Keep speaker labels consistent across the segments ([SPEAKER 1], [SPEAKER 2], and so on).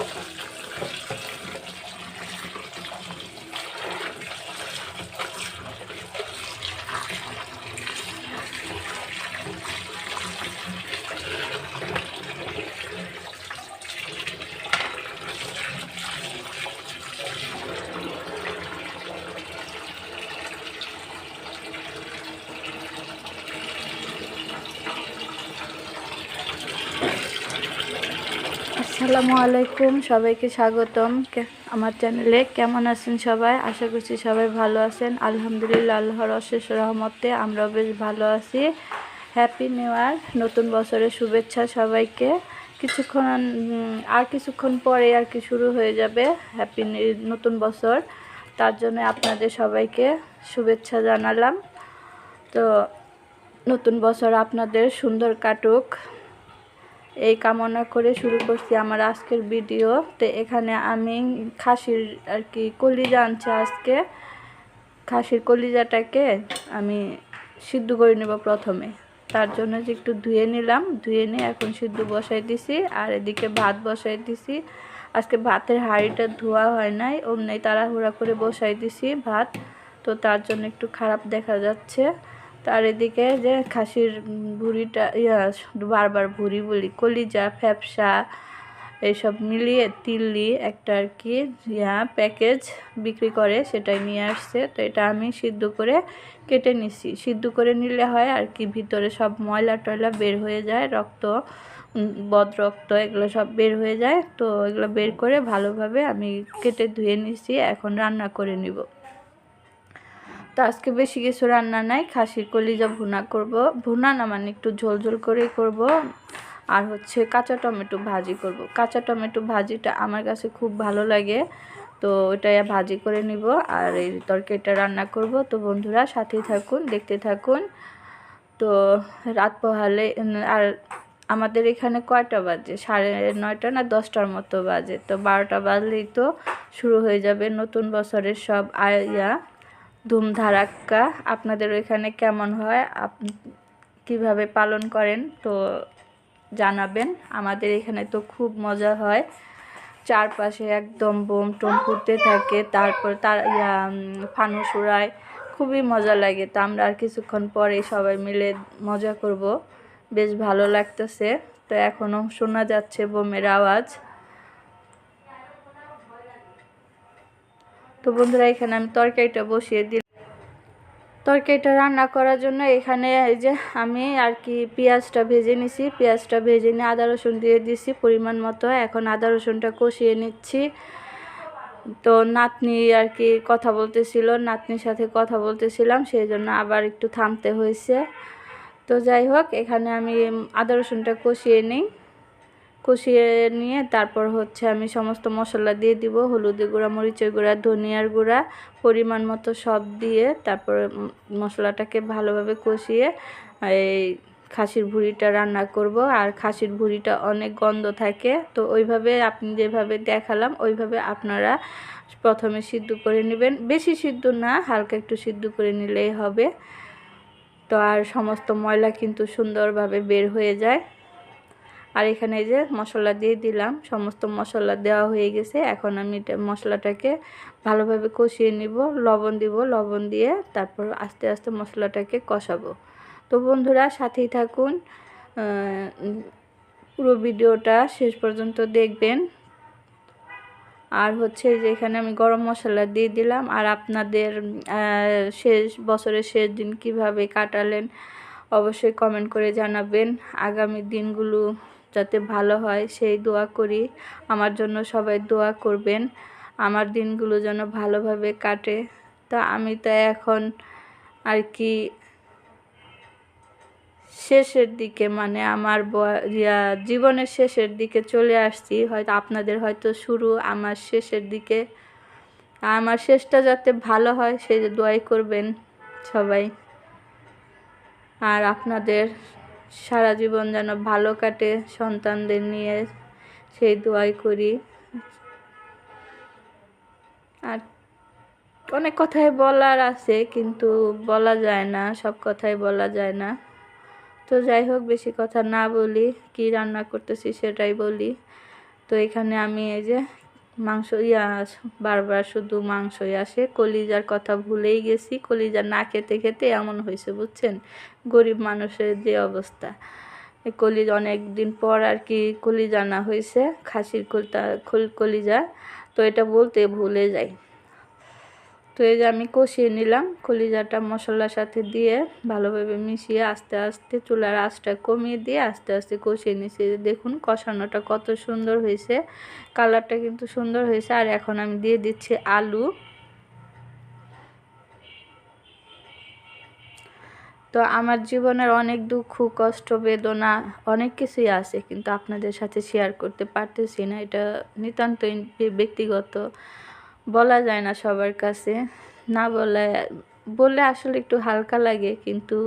[SPEAKER 1] Thank you. আসসালামু আলাইকুম, সবাইকে স্বাগতম। আমার চ্যানেলে কেমন আছেন সবাই? আশা করছি সবাই ভালো আছেন। আলহামদুলিল্লাহ, আল্লাহর অশেষ রহমতে আমরাও বেশ ভালো আছি। হ্যাপি নিউ ইয়ার নতুন বছরের শুভেচ্ছা সবাইকে। কিছুক্ষণ আর কিছুক্ষণ পরে আর কি শুরু হয়ে যাবে হ্যাপি নতুন বছর। তার জন্য আপনাদের সবাইকে শুভেচ্ছা জানালাম। তো, নতুন বছর আপনাদের সুন্দর কাটুক। এই কামনা করে শুরু করছি আমার আজকের ভিডিও তো এখানে আমি খাসির আর কি কলিজা আনছি আজকে। খাসির কলিজাটাকে আমি সিদ্ধ করে নেব প্রথমে। তার জন্য যে একটু ধুয়ে নিলাম। ধুয়ে নিয়ে এখন সিদ্ধ বসাই দিছি আর এদিকে ভাত বসাই দিছি। আজকে ভাতের হাঁড়িটা ধোয়া হয় নাই, অমনি তাড়াহুড়া করে বসাই দিছি ভাত। তো তার জন্য একটু খারাপ দেখা যাচ্ছে। তার এদিকে যে খাসির ভুঁড়িটা, ইয়া, বারবার ভুঁড়ি বলি, কলিজা, ফ্যাপসা এইসব মিলিয়ে তিল্লি একটা আর কি, ইয়া, প্যাকেজ বিক্রি করে সেটাই নিয়ে আসছে। তো এটা আমি সিদ্ধ করে কেটে নিছি। সিদ্ধ করে নিলে হয় আর কি, ভিতরে সব ময়লা টয়লা বের হয়ে যায়, রক্ত বদ রক্ত এগুলো সব বের হয়ে যায়। তো এগুলো বের করে ভালোভাবে আমি কেটে ধুয়ে নিছি, এখন রান্না করে নিব। তো আজকে বেশি কিছু রান্না নাই, খাসির কলিজা ভুনা করব। ভুনা না মানে একটু ঝোল ঝোল করেই করব। আর হচ্ছে কাঁচা টমেটো ভাজি করব। কাঁচা টমেটো ভাজিটা আমার কাছে খুব ভালো লাগে, তো ওটা ভাজি করে নিব। আর এই তরকারিটা রান্না করব। তো বন্ধুরা সাথেই থাকুন, দেখতে থাকুন। তো রাত পোহালে, আর আমাদের এখানে কয়টা বাজে? সাড়ে নয়টা না দশটার মতো বাজে। তো বারোটা বাজলেই তো শুরু হয়ে যাবে নতুন বছরের সব আয়া। ধুমধারাক্কা, আপনাদের ওইখানে কেমন হয়? আপ, কীভাবে পালন করেন তো জানাবেন। আমাদের এখানে তো খুব মজা হয়। চারপাশে একদম বোম টোম ফুটতে থাকে, তারপর তার ফানুস উড়ায়। খুবই মজা লাগে। তো আমরা আর কিছুক্ষণ পরে সবাই মিলে মজা করব। বেশ ভালো লাগতেছে। তো এখনও শোনা যাচ্ছে বোমের আওয়াজ। তো বন্ধুরা, এখানে আমি তরকারিটা বসিয়ে দিই তরকারিটা রান্না করার জন্য এখানে এই যে আমি আর কি পেঁয়াজটা ভেজে নিছি। পেঁয়াজটা ভেজে নিয়ে আদা রসুন দিয়ে দিছি পরিমাণ মতো। এখন আদা রসুনটা কষিয়ে নিচ্ছি। তো নাতনি আর কি কথা বলতেছিল, নাতনির সাথে কথা বলতেছিলাম, সেই জন্য আবার একটু থামতে হয়েছে। তো যাই হোক, এখানে আমি আদা রসুনটা কষিয়ে নিই। কষিয়ে নিয়ে তারপর হচ্ছে আমি সমস্ত মশলা দিয়ে দিব। হলুদের গুঁড়া, মরিচের গুঁড়া, ধনিয়ার গুঁড়া পরিমাণ মতো সব দিয়ে তারপর মশলাটাকে ভালোভাবে কষিয়ে এই খাসির ভুঁড়িটা রান্না করব। আর খাসির ভুঁড়িটা অনেক গন্ধ থাকে, তো ওইভাবে আপনি যেভাবে দেখালাম, ওইভাবে আপনারা প্রথমে সিদ্ধ করে নেবেন। বেশি সিদ্ধ না, হালকা একটু সিদ্ধ করে নিলেই হবে। তো আর সমস্ত ময়লা কিন্তু সুন্দরভাবে বের হয়ে যায়। আর এখানে যে মশলা দিয়ে দিলাম, সমস্ত মশলা দেওয়া হয়ে গেছে। এখন আমি মশলাটাকে ভালোভাবে কষিয়ে নিব, লবণ দিব, লবণ দিয়ে তারপর আস্তে আস্তে মশলাটাকে কষাবো। তো বন্ধুরা, সাথেই থাকুন। পুরো ভিডিওটা শেষ পর্যন্ত দেখবেন। আর হচ্ছে যে এখানে আমি গরম মশলা দিয়ে দিলাম। আর আপনাদের শেষ, বছরের শেষ দিন কীভাবে কাটালেন, অবশ্যই কমেন্ট করে জানাবেন। আগামী দিনগুলো যাতে ভালো হয়, সেই দোয়া করি। আমার জন্য সবাই দোয়া করবেন। আমার দিনগুলো যেন ভালোভাবে কাটে। তা আমি তো এখন আর কি শেষের দিকে মানে আমার জীবনের শেষের দিকে চলে আসছি। হয়তো আপনাদের হয়তো শুরু আমার শেষের দিকে। আমার শেষটা যাতে ভালো হয়, সেই দোয়াই করবেন সবাই। আর আপনাদের সারা জীবন যেন ভালো কাটে সন্তানদের নিয়ে সেই দোয়াই করি। আর অনেক কথাই বলার আছে, কিন্তু বলা যায় না, সব কথাই বলা যায় না। তো যাই হোক, বেশি কথা না বলি, কি রান্না করতেছি সেটাই বলি। তো এখানে আমি এই যে মাংস, ইয়া, বারবার শুধু মাংসই আসে। কলিজার কথা ভুলেই গেছি। কলিজা না খেতে খেতে এমন হয়েছে, বুঝছেন? গরিব মানুষের যে অবস্থা। কলিজ অনেক দিন পর আর কি কলিজা না হয়েছে, খাসির কলতা কলিজা তো এটা বলতে ভুলে যাই। তো এই যে আমি কষিয়ে নিলাম, কলিজাটা মশলার সাথে দিয়ে ভালোভাবে মিশিয়ে আস্তে আস্তে চুলার আঁচটা কমিয়ে দিয়ে আস্তে আস্তে কষিয়ে নিয়েছি দেখুন কষানোটা কত সুন্দর হয়েছে, কালারটা কিন্তু সুন্দর হয়েছে। আর এখন আমি দিয়ে দিচ্ছি আলু। তো আমার জীবনের অনেক দুঃখ, কষ্ট, বেদনা অনেক কিছুই আছে, কিন্তু আপনাদের সাথে শেয়ার করতে পারতেছি না। এটা নিতান্তই ব্যক্তিগত। বলা যায় না সবার কাছে। না বলে, বললে আসলে একটু হালকা লাগে, কিন্তু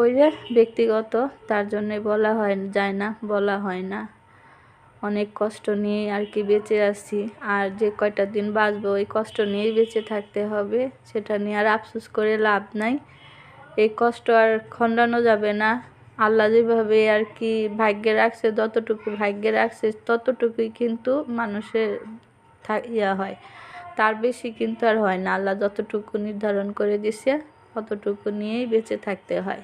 [SPEAKER 1] ওই যে ব্যক্তিগত, তার জন্যই বলা হয়, যায় না, বলা হয় না। অনেক কষ্ট নিয়ে আর কি বেঁচে আছি। আর যে কয়টা দিন বাঁচবো, ওই কষ্ট নিয়েই বেঁচে থাকতে হবে, সেটা নিয়ে আর আফসোস করে লাভ নাই। এই কষ্ট আর খণ্ডানো যাবে না। আল্লাহ যেভাবে আর কি ভাগ্যে রাখছে, যতটুকু ভাগ্যে রাখছে, ততটুকুই কিন্তু মানুষের ইয়া হয়। তার বেশি কিন্তু আর হয় না। আল্লাহ যতটুকু নির্ধারণ করে দিছে, অতটুকু নিয়েই বেঁচে থাকতে হয়।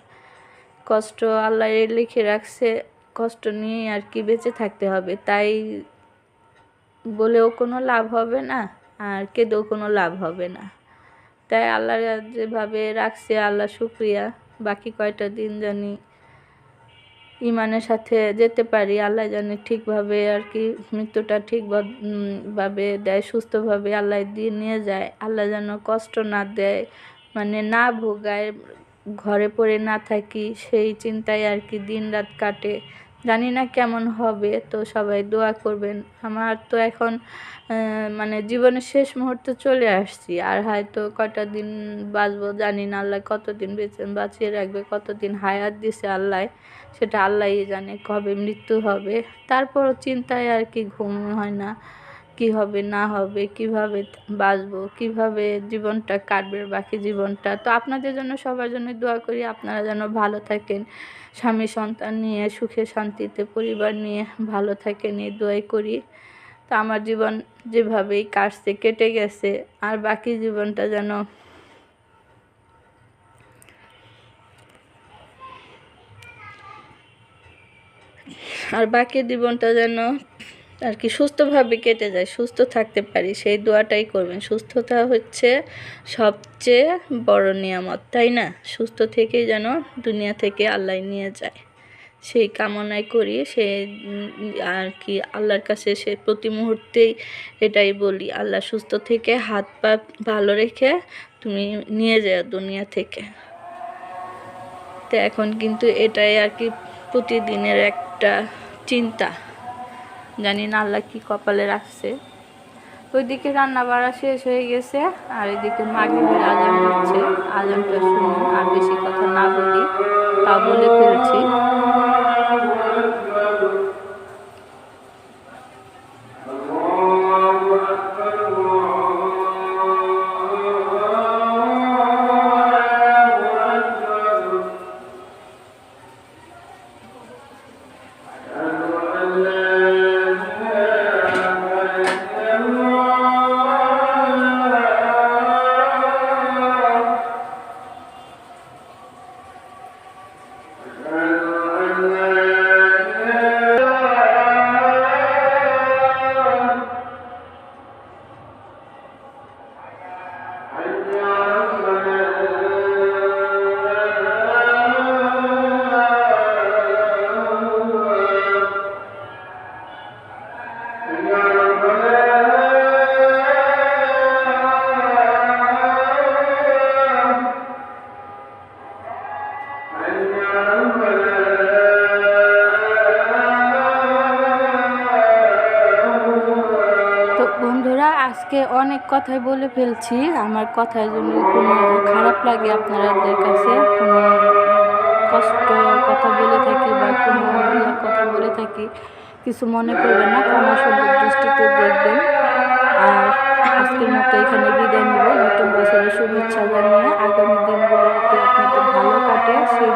[SPEAKER 1] কষ্ট আল্লাহ লিখে রাখছে, কষ্ট নিয়েই আর কি বেঁচে থাকতে হবে। তাই বলেও কোনো লাভ হবে না, আর কেঁদেও কোনো লাভ হবে না। তাই আল্লাহ যেভাবে রাখছে, আল্লাহ শুক্রিয়া। বাকি কয়টা দিন জানি ইমানের সাথে যেতে পারি, আল্লাহ জানে ঠিকভাবে আর কি মৃত্যুটা ঠিকভাবে দেয়, সুস্থভাবে আল্লাহ দিয়ে নিয়ে যায়। আল্লাহ যেন কষ্ট না দেয় মানে না ভোগায়, ঘরে পড়ে না থাকি, সেই চিন্তায় আর কি দিন রাত কাটে। জানি না কেমন হবে, তো সবাই দোয়া করবেন। আমার তো এখন মানে জীবনের শেষ মুহূর্তে চলে আসছি, আর হয়তো কটা দিন বাঁচবো জানি না আল্লাহ কতদিন বেঁচে, বাঁচিয়ে রাখবে, কতদিন হায়াত দিছে আল্লাহ, সেটা আল্লাহই জানে কবে মৃত্যু হবে। তারপরও চিন্তায় আর কি ঘুম হয় না। কি হবে, না হবে, কীভাবে বাঁচবো, কীভাবে জীবনটা কাটবে, বাকি জীবনটা। তো আপনাদের জন্য সবার জন্য দোয়া করি, আপনারা যেন ভালো থাকেন। স্বামী সন্তান নিয়ে সুখে শান্তিতে, পরিবার নিয়ে ভালো থাকেন, এই দোয়াই করি। তো আমার জীবন যেভাবেই কাটছে, কেটে গেছে, আর বাকি জীবনটা যেন আর বাকি জীবনটা যেন আর কি সুস্থভাবে কেটে যায়, সুস্থ থাকতে পারি, সেই দোয়াটাই করবেন। সুস্থতা হচ্ছে সবচেয়ে বড় নিয়ামত, তাই না? সুস্থ থেকেই যেন দুনিয়া থেকে আল্লাহ নিয়ে যায়। সেই কামনাই করি, সে আর কি আল্লাহর কাছে সে প্রতি মুহূর্তেই এটাই বলি, আল্লাহ সুস্থ থেকে হাত পা ভালো রেখে তুমি নিয়ে যাও দুনিয়া থেকে। তো এখন কিন্তু এটাই আর কি প্রতিদিনের একটা চিন্তা। জানি না আল্লাহ কি কপালে রাখছে। ওইদিকে রান্না বাড়া শেষ হয়ে গেছে, আর এদিকে মাগরিবের আজান হচ্ছে। আজানটা শুনুন, আর বেশি কথা না বলি, তা বলে ফেলছি। অনেক কথাই বলে ফেলছি। আমার কথার জন্য কোনো খারাপ লাগে আপনাদের কাছে? কোনো কষ্ট, কথা বলে থাকি বা কোনো কথা বলে থাকি, কিছু মনে করবেন না, ক্ষমা সুন্দর দৃষ্টিতে দেখবেন। আর আজকের মতো এখানে বিদায় নিব। নতুন বছরের শুভেচ্ছা জানিয়ে আগামী দিনগুলোতে আপনাদের ভালো কাটে, সেই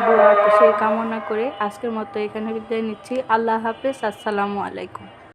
[SPEAKER 1] সেই কামনা করে আজকের মতো এখানে বিদায় নিচ্ছি। আল্লাহ হাফেজ, আসসালামু আলাইকুম।